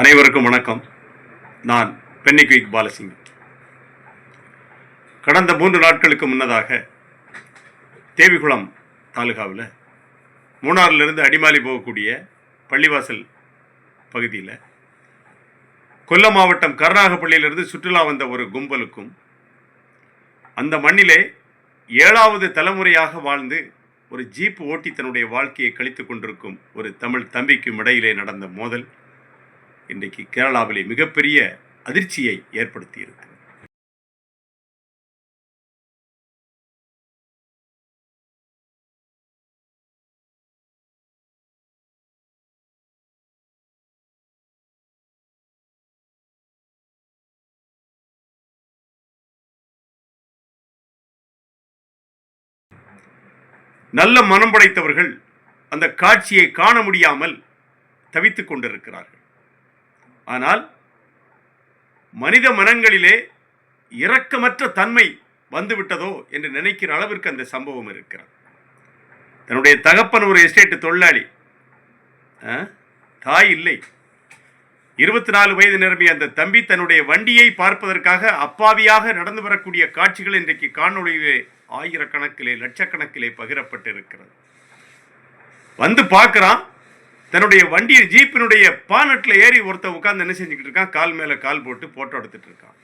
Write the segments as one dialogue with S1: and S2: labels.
S1: அனைவருக்கும் வணக்கம். நான் பென்னிக்விக் பாலசிங். கடந்த மூன்று நாட்களுக்கு முன்னதாக தேவிகுளம் தாலுகாவில் மூணாறிலிருந்து அடிமாலி போகக்கூடிய பள்ளிவாசல் பகுதியில் கொல்லம் மாவட்டம் கருணாகப்பள்ளியிலிருந்து சுற்றுலா வந்த ஒரு கும்பலுக்கும் அந்த மண்ணிலே ஏழாவது தலைமுறையாக வாழ்ந்து ஒரு ஜீப் ஓட்டி தன்னுடைய வாழ்க்கையை கழித்து கொண்டிருக்கும் ஒரு தமிழ் தம்பிக்கும் இடையிலே நடந்த மோதல். இன்றைக்கு கேரளாவிலே மிகப்பெரிய அதிர்ச்சியை ஏற்படுத்தியிருக்கு. நல்ல மனம் படைத்தவர்கள் அந்த காட்சியை காண முடியாமல் தவித்துக் கொண்டிருக்கிறார்கள். ஆனால் மனித மனங்களிலே இரக்கமற்ற தன்மை வந்துவிட்டதோ என்று நினைக்கிற அளவிற்கு அந்த சம்பவம் இருக்கிறது. தன்னுடைய தகப்பன் ஒரு எஸ்டேட் தொழிலாளி. ஆ? தாய் இல்லை. இருபத்தி நாலு வயது நிரம்பிய அந்த தம்பி தன்னுடைய வண்டியை பார்ப்பதற்காக அப்பாவியாக நடந்து வரக்கூடிய காட்சிகள் இன்றைக்கு காணொளியிலே ஆயிரக்கணக்கிலே லட்சக்கணக்கிலே பகிரப்பட்டு இருக்கிறது வந்து பார்க்குறான். தன்னுடைய வண்டி ஜீப்பினுடைய பானட்டில் ஏறி ஒருத்தன் உட்காந்து என்ன செஞ்சுக்கிட்டு இருக்கான்? கால் மேலே கால் போட்டு போட்டோ எடுத்துட்டு இருக்கான்.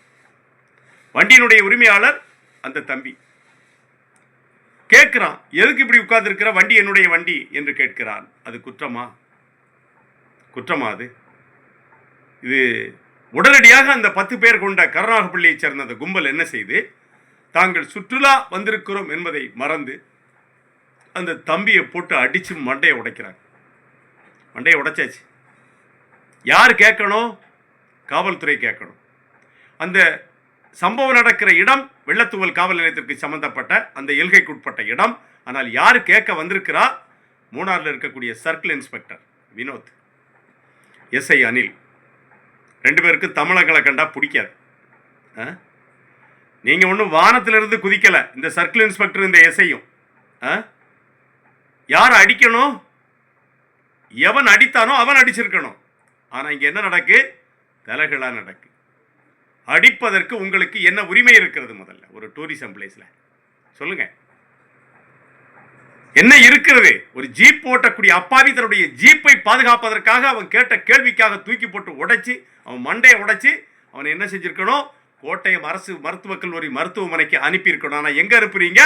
S1: வண்டியினுடைய உரிமையாளர் அந்த தம்பி. கேட்கிறான் எதுக்கு இப்படி உட்கார்ந்துருக்கிற? வண்டி என்னுடைய வண்டி என்று கேட்கிறான். அது குற்றமா? குற்றமா அது? இது உடனடியாக அந்த பத்து பேர் கொண்ட கருணாகப்பள்ளியைச் சேர்ந்த அந்த கும்பல் என்ன செய்து தாங்கள் சுற்றுலா வந்திருக்கிறோம் என்பதை மறந்து அந்த தம்பியை போட்டு அடித்து மண்டையை உடைக்கிறாங்க. மண்டையை உடைச்சாச்சு. யார் கேட்கணும்? காவல்துறை கேட்கணும். அந்த சம்பவம் நடக்கிற இடம் வெள்ளத்தூவல் காவல் நிலையத்திற்கு சம்பந்தப்பட்ட அந்த எல்கைக்குட்பட்ட இடம். ஆனால் யார் கேட்க வந்திருக்கிறா? மூணாறில் இருக்கக்கூடிய circle inspector Vinod. SI Anil. ரெண்டு பேருக்கு தமிழங்களை கண்டா பிடிக்காது. ஆ? ஒன்றும் வானத்திலிருந்து குதிக்கலை. இந்த சர்க்கிள் இன்ஸ்பெக்டர் இந்த எஸ்ஐயும் யார் அடிக்கணும்? எவன் அடித்தானோ அவன் அடிச்சிருக்கணும். ஆனால் இங்கே என்ன நடக்கு? தலைகளாக நடக்கு. அடிப்பதற்கு உங்களுக்கு என்ன உரிமை இருக்கிறது முதல்ல? ஒரு டூரிசம் பிளேஸில் சொல்லுங்க. என்ன இருக்கிறது? ஒரு ஜீப் ஓட்டக்கூடிய அப்பாவி தன்னுடைய ஜீப்பை பாதுகாப்பதற்காக அவன் கேட்ட கேள்விக்காக தூக்கி போட்டு உடைச்சி அவன் மண்டையை உடைச்சி அவன் என்ன செஞ்சிருக்கணும்? கோட்டயம் அரசு மருத்துவக் கல்லூரி மருத்துவமனைக்கு அனுப்பியிருக்கணும். ஆனால் எங்கே அனுப்புறீங்க?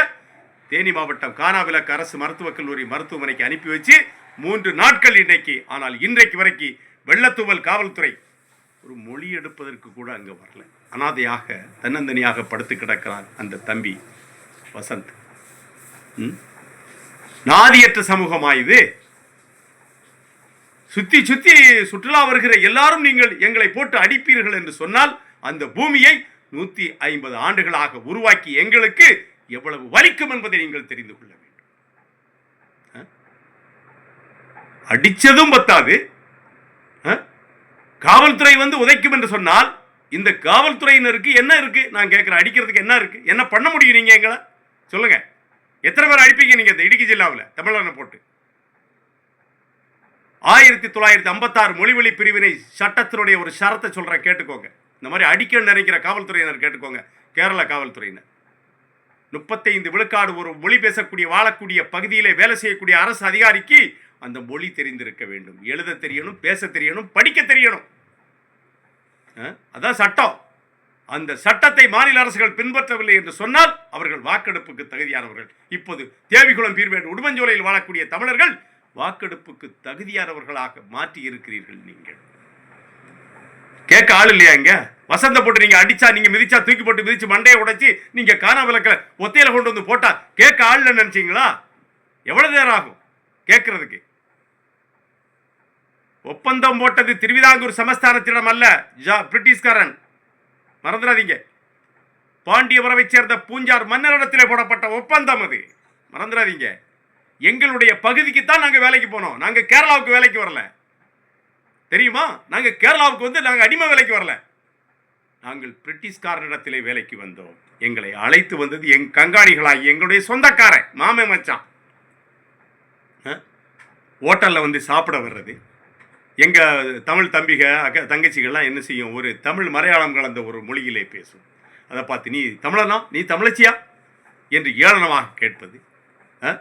S1: தேனி மாவட்டம் கானாவிலக்கு அரசு மருத்துவக் கல்லூரி மருத்துவமனைக்கு அனுப்பி வச்சு மூன்று நாட்கள் இன்னைக்கு ஆனால் இன்றைக்கு வரைக்கும் வெள்ளத்தூவல் காவல்துறை ஒரு மொழி எடுப்பதற்கு கூட அங்கே வரல. அனாதையாக தன்னந்தனியாக படுத்து கிடக்கிறான் அந்த தம்பி வசந்த். ம்? நாதியற்ற சமூகமா இது? சுத்தி சுத்தி சுற்றுலா வருகிற எல்லாரும் நீங்கள் எங்களை போட்டு அடிப்பீர்கள் என்று சொன்னால் அந்த பூமியை நூற்றி ஐம்பது ஆண்டுகளாக உருவாக்கி எங்களுக்கு எவ்வளவு வலிக்கும் என்பதை நீங்கள் தெரிந்து கொள்ள வேண்டும். அடித்ததும் பத்தாது. காவல்துறை வந்து உதைக்கும் என்று சொன்னால் இந்த காவல்துறையினருக்கு என்ன இருக்கு? நான் கேட்குறேன் அடிக்கிறதுக்கு என்ன இருக்கு? என்ன பண்ண முடியும் நீங்க எங்களை? சொல்லுங்க. எத்தனை பேர் அடிப்பீங்க நீங்க இந்த இடுக்கி ஜில்லாவில்? தமிழ்நாடு போட்டு. ஆயிரத்தி தொள்ளாயிரத்தி ஐம்பத்தாறு மொழிவழி பிரிவினை சட்டத்தினுடைய ஒரு ஷரத்தை சொல்றேன் கேட்டுக்கோங்க. இந்த மாதிரி அடிக்க நினைக்கிற காவல்துறையினர் கேட்டுக்கோங்க. கேரள காவல்துறையினர். முப்பத்தைந்து விழுக்காடு ஒரு மொழி பேசக்கூடிய வாழக்கூடிய பகுதியிலே வேலை செய்யக்கூடிய அரசு அதிகாரிக்கு அந்த மொழி தெரிந்திருக்க வேண்டும். எழுத தெரியணும் பேச தெரியணும் படிக்க தெரியணும். அதான் சட்டம். அந்த சட்டத்தை மாநில அரசுகள் பின்பற்றவில்லை என்று சொன்னால் அவர்கள் வாக்கெடுப்புக்கு தகுதியானவர்கள். இப்போது தேவிகுளம் பீர்வேடு உடுமஞ்சோலையில் வாழக்கூடிய தமிழர்கள் வாக்கெடுப்புக்கு தகுதியானவர்களாக மாற்றி இருக்கிறீர்கள் நீங்கள். கேட்க ஆள் இல்லையா இங்க? வசந்த போட்டு நீங்க அடிச்சா நீங்க மிதிச்சா தூக்கி போட்டு மிதிச்சு மண்டையை உடைச்சி நீங்க காண விளக்கல ஒத்தையில கொண்டு வந்து போட்டா கேட்க ஆள் நினைச்சீங்களா? எவ்வளவு நேரம் ஆகும் கேட்கறதுக்கு? ஒப்பந்தம் போட்டது திருவிதாங்கூர் சமஸ்தானத்திடம் அல்ல ஜா பிரிட்டிஷ்காரன். மறந்துடாதீங்க. பாண்டியபுரவைச் சேர்ந்த பூஞ்சார் மன்னரிடத்திலே போடப்பட்ட ஒப்பந்தம் அது. மறந்துடாதீங்க. எங்களுடைய பகுதிக்கு தான் நாங்கள் வேலைக்கு போனோம். நாங்கள் கேரளாவுக்கு வேலைக்கு வரல. தெரியுமா? நாங்கள் கேரளாவுக்கு வந்து நாங்கள் அடிமை வேலைக்கு வரல. நாங்கள் பிரிட்டிஷ்காரனிடத்திலே வேலைக்கு வந்தோம். எங்களை அழைத்து வந்தது எங் கங்காணிகளாகி எங்களுடைய சொந்தக்காரன் மாமே மச்சான். ஹோட்டலில் வந்து சாப்பிட வர்றது. எங்கள் தமிழ் தம்பிக அக்க தங்கச்சிகள்லாம் என்ன செய்யும்? ஒரு தமிழ் மலையாளம் கலந்த ஒரு மொழியிலே பேசும். அதை பார்த்து நீ தமிழனா? நீ தமிழச்சியா? என்று ஏளனமாக கேட்பது. ஆ?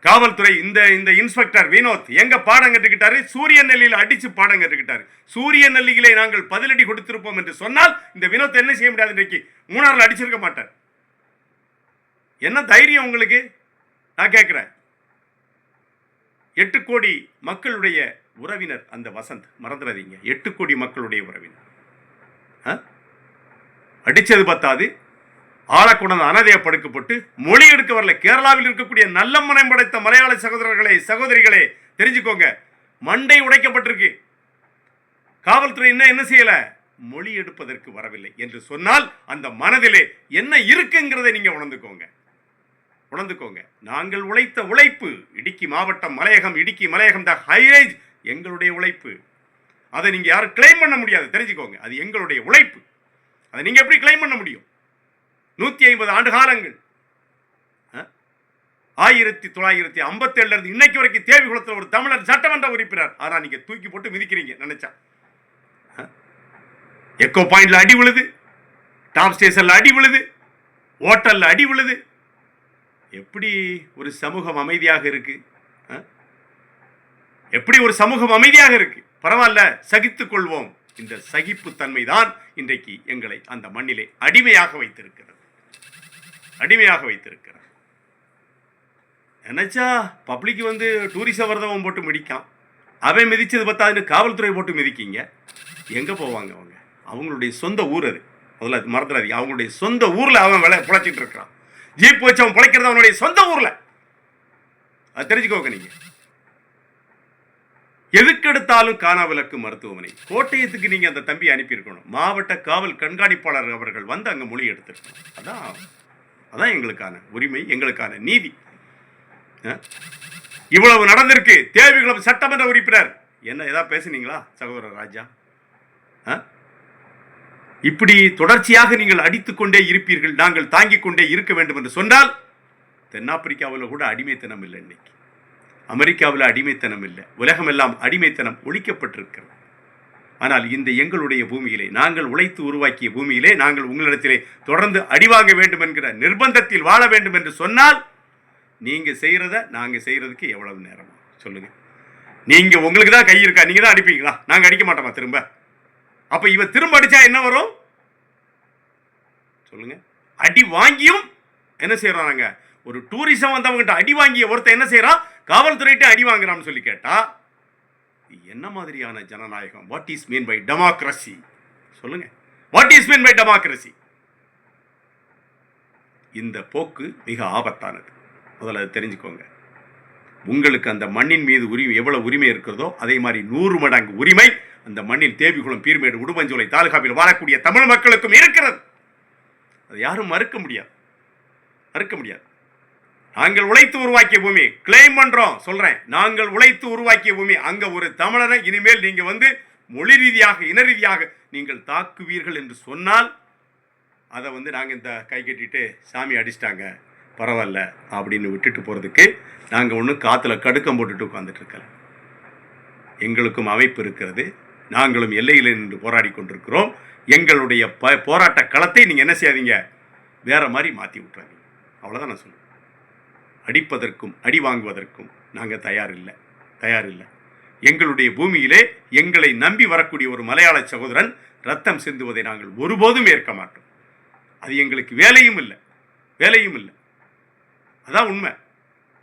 S1: காவல்துறை இந்த இந்த இன்ஸ்பெக்டர் வினோத் எங்க பாடம் கற்றுக்கிட்டாரு? சூரிய நெல்லியில் அடிச்சு பாடம் கற்றுக்கிட்டாரு. சூரிய நெல்லிகளை நாங்கள் பதிலடி கொடுத்திருப்போம் என்று சொன்னால் இந்த வினோத் என்ன செய்ய முடியாது இன்றைக்கு? மூணாறுல அடிச்சிருக்க மாட்டார். என்ன தைரியம் உங்களுக்கு? நான் கேட்குறேன். எட்டு கோடி மக்களுடைய உறவினர் அந்த வசந்த் மறந்துடாதீங்க எட்டு கோடி மக்களுடைய உறவினர். ஆ? அடிச்சது பத்தாது. ஆளக்குணம் அனதைய படுக்கப்பட்டு மொழி எடுக்க வரல. கேரளாவில் இருக்கக்கூடிய நல்ல மனம் படைத்த மலையாள சகோதரர்களே சகோதரிகளே தெரிஞ்சுக்கோங்க. மண்டை உடைக்கப்பட்டிருக்கு. காவல்துறை என்ன என்ன செய்யல? மொழி எடுப்பதற்கு வரவில்லை என்று சொன்னால் அந்த மனதிலே என்ன இருக்குங்கிறதை நீங்க உணர்ந்துக்கோங்க. உணர்ந்துக்கோங்க. நாங்கள் உழைத்த உழைப்பு இடுக்கி மாவட்டம் மலையகம் இடுக்கி மலையகம் த ஹைரேஜ் எங்களுடைய உழைப்பு. அதை நீங்கள் யாரும் கிளைம் பண்ண முடியாது. தெரிஞ்சுக்கோங்க. அது எங்களுடைய உழைப்பு. அதை நீங்கள் எப்படி கிளைம் பண்ண முடியும்? நூற்றி ஐம்பது ஆண்டு காலங்கள். ஆயிரத்தி தொள்ளாயிரத்தி ஐம்பத்தேழுலேருந்து இன்னைக்கு வரைக்கும் தேவிகுளத்தில் ஒரு தமிழர் சட்டமன்ற உறுப்பினர். ஆனா நீங்கள் தூக்கி போட்டு மிதிக்கிறீங்க நினைச்சா. எக்கோ பாயிண்டில் அடி விழுது. டாப் ஸ்டேஷனில் அடி விழுது. ஓட்டலில் அடி விழுது. எப்படி ஒரு சமூகம் அமைதியாக இருக்குது எப்படி ஒரு சமூகம் அமைதியாக இருக்கு? பரவாயில்ல சகித்துக் கொள்வோம் இந்த சகிப்புத்தன்மை தான் இன்றைக்கு எங்களை அந்த மண்ணிலே அடிமையாக வைத்திருக்கிறது. அடிமையாக வைத்திருக்கிறது. நினைச்சா பப்ளிக் வந்து டூரிச வரதவன் போட்டு மிதிக்கான். அவன் மிதிச்சது பத்தாதுன்னு காவல்துறை போட்டு மிதிக்கீங்க. எங்கே போவாங்க அவங்க? அவங்களுடைய சொந்த ஊர் அது. முதல்ல அது மறந்துடாதீங்க. அவங்களுடைய சொந்த ஊரில் அவன் விளை பிழைச்சிட்டு இருக்கிறான். ஜீப் வச்சு அவன் பிழைக்கிறது அவனுடைய சொந்த ஊரில். அது தெரிஞ்சுக்கோங்க நீங்கள் எதுக்கெடுத்தாலும் காணாவிலக்கு மருத்துவமனை. கோட்டயத்துக்கு நீங்க அந்த தம்பி அனுப்பியிருக்கணும். மாவட்ட காவல் கண்காணிப்பாளர் அவர்கள் வந்து அங்க மொழி எடுத்திருக்கணும். அதான் அதான் எங்களுக்கான உரிமை எங்களுக்கான நீதி. இவ்வளவு நடந்திருக்கு. தேவிகுளம் சட்டமன்ற உறுப்பினர். என்ன ஏதாவது பேசுனீங்களா சகோதரர் ராஜா? இப்படி தொடர்ச்சியாக நீங்கள் அடித்துக்கொண்டே இருப்பீர்கள். நாங்கள் தாங்கிக் கொண்டே இருக்க வேண்டும் என்று சொன்னால் தென்னாப்பிரிக்காவில் கூட அடிமைத்தனம் இல்லை இன்னைக்கு. அமெரிக்காவில் அடிமைத்தனம் இல்லை. உலகமெல்லாம் அடிமைத்தனம் ஒழிக்கப்பட்டிருக்கிறது. ஆனால் இந்த எங்களுடைய பூமியிலே நாங்கள் உழைத்து உருவாக்கிய பூமியிலே நாங்கள் உங்களிடத்திலே தொடர்ந்து அடிவாங்க வேண்டும் என்கிற நிர்பந்தத்தில் வாழ வேண்டும் என்று சொன்னால் நீங்கள் செய்கிறத நாங்கள் செய்கிறதுக்கு எவ்வளவு நேரம்? சொல்லுங்கள் நீங்கள் உங்களுக்கு தான் கை இருக்கா? நீங்கள் தான் அடிப்பீங்களா? நாங்கள் அடிக்க மாட்டோமா திரும்ப? அப்போ இவ திரும்ப அடித்தா என்ன வரும்? சொல்லுங்கள் அடி வாங்கியும் என்ன செய்யறோம் நாங்கள் ஒரு டூரிசம் வந்தவங்ககிட்ட அடி வாங்கிய ஒருத்தன் என்ன செய்கிறான் காவல்துறையிட்ட அடி வாங்குறான்னு சொல்லி கேட்டால் என்ன மாதிரியான ஜனநாயகம்? What is mean by democracy சொல்லுங்க. What is mean by democracy இந்த போக்கு மிக ஆபத்தானது. முதல்ல அதை தெரிஞ்சுக்கோங்க. உங்களுக்கு அந்த மண்ணின் மீது உரிமை எவ்வளவு உரிமை இருக்கிறதோ அதே மாதிரி நூறு மடங்கு உரிமை அந்த மண்ணில் தேவிகுளம் பீர்மேடு உடுமஞ்சோலை தாலுகாவில் வாழக்கூடிய தமிழ் மக்களுக்கும் இருக்கிறது. அதை யாரும் மறுக்க முடியாது. மறுக்க முடியாது. நாங்கள் உழைத்து உருவாக்கிய பூமி. கிளைம் பண்றோம். சொல்றேன். நாங்கள் உழைத்து உருவாக்கிய பூமி. அங்க ஒரு தமிழரை இனிமேல் நீங்க வந்து மொழி ரீதியாக இன ரீதியாக நீங்கள் தாக்குவீர்கள் என்று சொன்னால் அதை வந்து நாங்கள் இந்த கை கட்டிட்டு சாமி அடிச்சிட்டாங்க. பரவாயில்ல அப்படின்னு விட்டுட்டு போகிறதுக்கு நாங்கள் ஒன்றும் காற்றுல கடுக்கம் போட்டுட்டு உட்காந்துட்டு இருக்கல. எங்களுக்கும் அமைப்பு இருக்கிறது. நாங்களும் எல்லையில் நின்று போராடி கொண்டிருக்கிறோம். எங்களுடைய ப போராட்ட களத்தை நீங்கள் என்ன செய்யாதீங்க? வேற மாதிரி மாற்றி விட்றாதீங்க அவ்வளோதான் நான் சொல்லுவேன் அடிப்பதற்கும் அடி வாங்குவதற்கும் நாங்கள் தயார் இல்லை தயார் இல்லை எங்களுடைய பூமியிலே எங்களை நம்பி வரக்கூடிய ஒரு மலையாள சகோதரன் ரத்தம் சிந்துவதை நாங்கள் ஒருபோதும் ஏற்க மாட்டோம். அது எங்களுக்கு வேலையும் இல்லை வேலையும் இல்லை. அதான் உண்மை.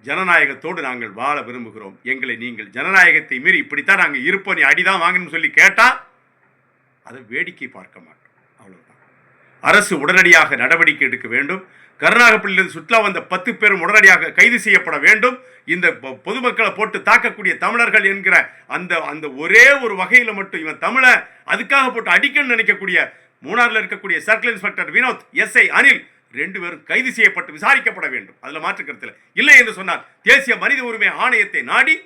S1: ஜனநாயகத்தோடு நாங்கள் வாழ விரும்புகிறோம். எங்களை நீங்கள் ஜனநாயகத்தை மீறி இப்படித்தான் நாங்கள் இருப்போம். நீ அடிதான் வாங்கணும்னு சொல்லி கேட்டால் அதை வேடிக்கை பார்க்க மாட்டோம். அரசு உடனடியாக நடவடிக்கை எடுக்க வேண்டும். கருணாகப்பள்ளியிலிருந்து சுற்றுலா வந்த பத்து பேரும் உடனடியாக கைது செய்யப்பட வேண்டும். இந்த பொ- பொதுமக்களை போட்டு தாக்கக்கூடிய தமிழர்கள் என்கிற அந்த அந்த ஒரே ஒரு வகையில் மட்டும் இவன் தமிழை அதுக்காக போட்டு அடிக்கணும்னு நினைக்கக்கூடிய மூணாரில் இருக்கக்கூடிய circle inspector Vinod SI Anil ரெண்டு பேரும் கைது செய்யப்பட்டு விசாரிக்கப்பட வேண்டும். அதில் மாற்றுக்கருத்தில் இல்லை என்று சொன்னால் தேசிய மனித உரிமை ஆணையத்தை நாடி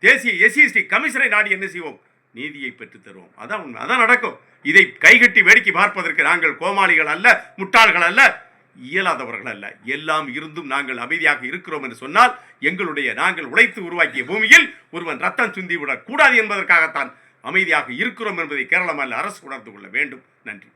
S1: தேசிய எஸ்சிஎஸ்டி கமிஷனை நாடி என்ன செய்வோம்? நீதியை பெற்றுத்தருவோம் அதான் உண்மை. அதான் நடக்கும். இதை கைகட்டி வேடிக்கை பார்ப்பதற்கு நாங்கள் கோமாளிகள் அல்ல முட்டாள்கள் அல்ல இயலாதவர்கள் அல்ல. எல்லாம் இருந்தும் நாங்கள் அமைதியாக இருக்கிறோம் என்று சொன்னால் எங்களுடைய நாங்கள் உழைத்து உருவாக்கிய பூமியில் ஒருவன் ரத்தம் சிந்திவிடக் கூடாது என்பதற்காகத்தான் அமைதியாக இருக்கிறோம் என்பதை கேரள மாநில அரசு உணர்ந்து கொள்ள வேண்டும். நன்றி.